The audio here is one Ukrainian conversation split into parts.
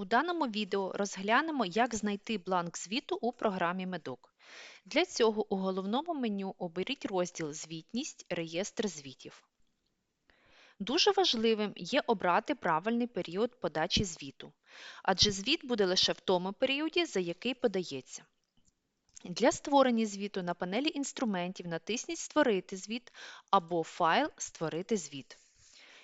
У даному відео розглянемо, як знайти бланк звіту у програмі Медок. Для цього у головному меню оберіть розділ Звітність Реєстр звітів. Дуже важливим є обрати правильний період подачі звіту, адже звіт буде лише в тому періоді, за який подається. Для створення звіту на панелі інструментів натисніть Створити звіт або Файл Створити звіт.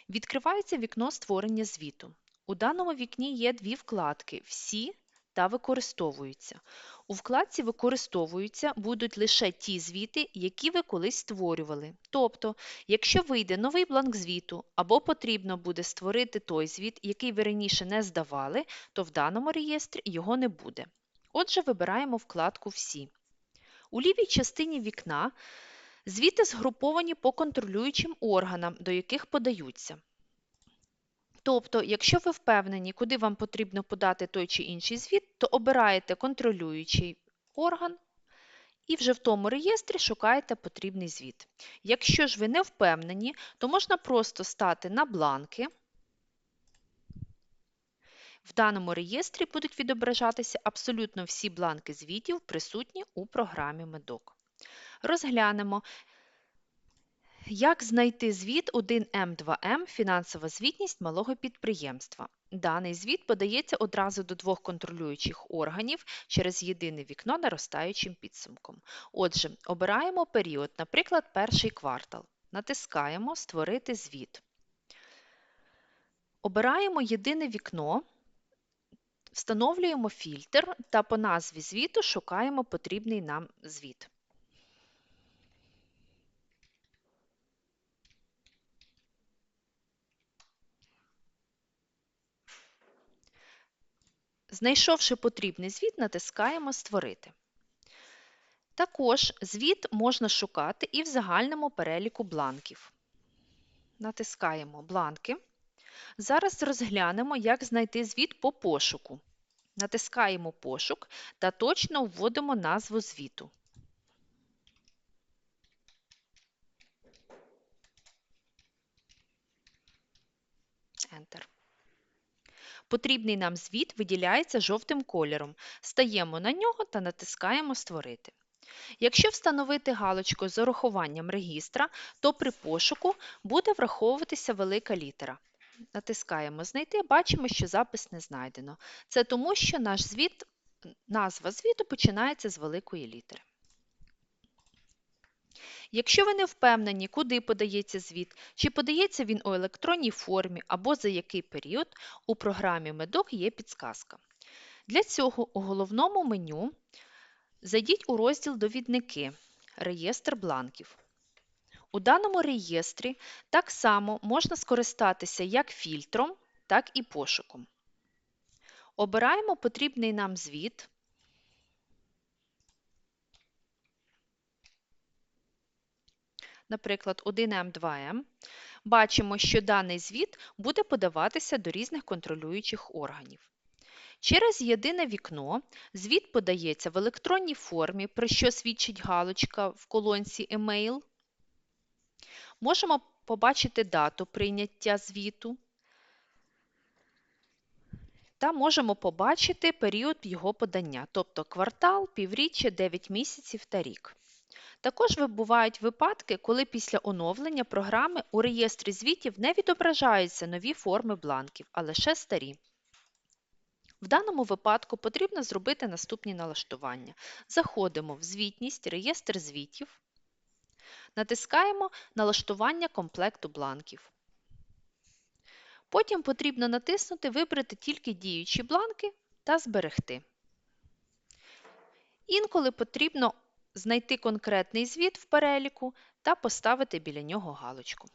Відкривається вікно створення звіту. У даному вікні є дві вкладки Всі та Використовуються. У вкладці Використовуються будуть лише ті звіти, які ви колись створювали. Тобто, якщо вийде новий бланк звіту або потрібно буде створити той звіт, який ви раніше не здавали, то в даному реєстрі його не буде. Отже, вибираємо вкладку Всі. У лівій частині вікна звіти згруповані по контролюючим органам, до яких подаються. Тобто, якщо ви впевнені, куди вам потрібно подати той чи інший звіт, то обираєте контролюючий орган і вже в тому реєстрі шукаєте потрібний звіт. Якщо ж ви не впевнені, то можна просто стати на бланки. В даному реєстрі будуть відображатися абсолютно всі бланки звітів, присутні у програмі Медок. Розглянемо, як знайти звіт 1М2М фінансова звітність малого підприємства? Даний звіт подається одразу до двох контролюючих органів через єдине вікно наростаючим підсумком. Отже, обираємо період, наприклад, перший квартал. Натискаємо Створити звіт. Обираємо єдине вікно, встановлюємо фільтр та по назві звіту шукаємо потрібний нам звіт. Знайшовши потрібний звіт, натискаємо Створити. Також звіт можна шукати і в загальному переліку бланків. Натискаємо бланки. Зараз розглянемо, як знайти звіт по пошуку. Натискаємо Пошук та точно вводимо назву звіту. Enter. Потрібний нам звіт виділяється жовтим кольором. Стаємо на нього та натискаємо Створити. Якщо встановити галочку з урахуванням регістра, то при пошуку буде враховуватися велика літера. Натискаємо Знайти, бачимо, що запис не знайдено. Це тому, що наш звіт, назва звіту починається з великої літери. Якщо ви не впевнені, куди подається звіт, чи подається він у електронній формі або за який період, у програмі Медок є підсказка. Для цього у головному меню зайдіть у розділ Довідники Реєстр бланків. У даному реєстрі так само можна скористатися як фільтром, так і пошуком. Обираємо потрібний нам звіт. Наприклад, 1М, 2М, бачимо, що даний звіт буде подаватися до різних контролюючих органів. Через єдине вікно звіт подається в електронній формі, про що свідчить галочка в колонці Email. Можемо побачити дату прийняття звіту та можемо побачити період його подання, тобто квартал, півріччя, 9 місяців та рік. Також бувають випадки, коли після оновлення програми у реєстрі звітів не відображаються нові форми бланків, а лише старі. В даному випадку потрібно зробити наступні налаштування. Заходимо в звітність, реєстр звітів, натискаємо Налаштування комплекту бланків. Потім потрібно натиснути Вибрати тільки діючі бланки та зберегти. Інколи потрібно знайти конкретний звіт в переліку та поставити біля нього галочку.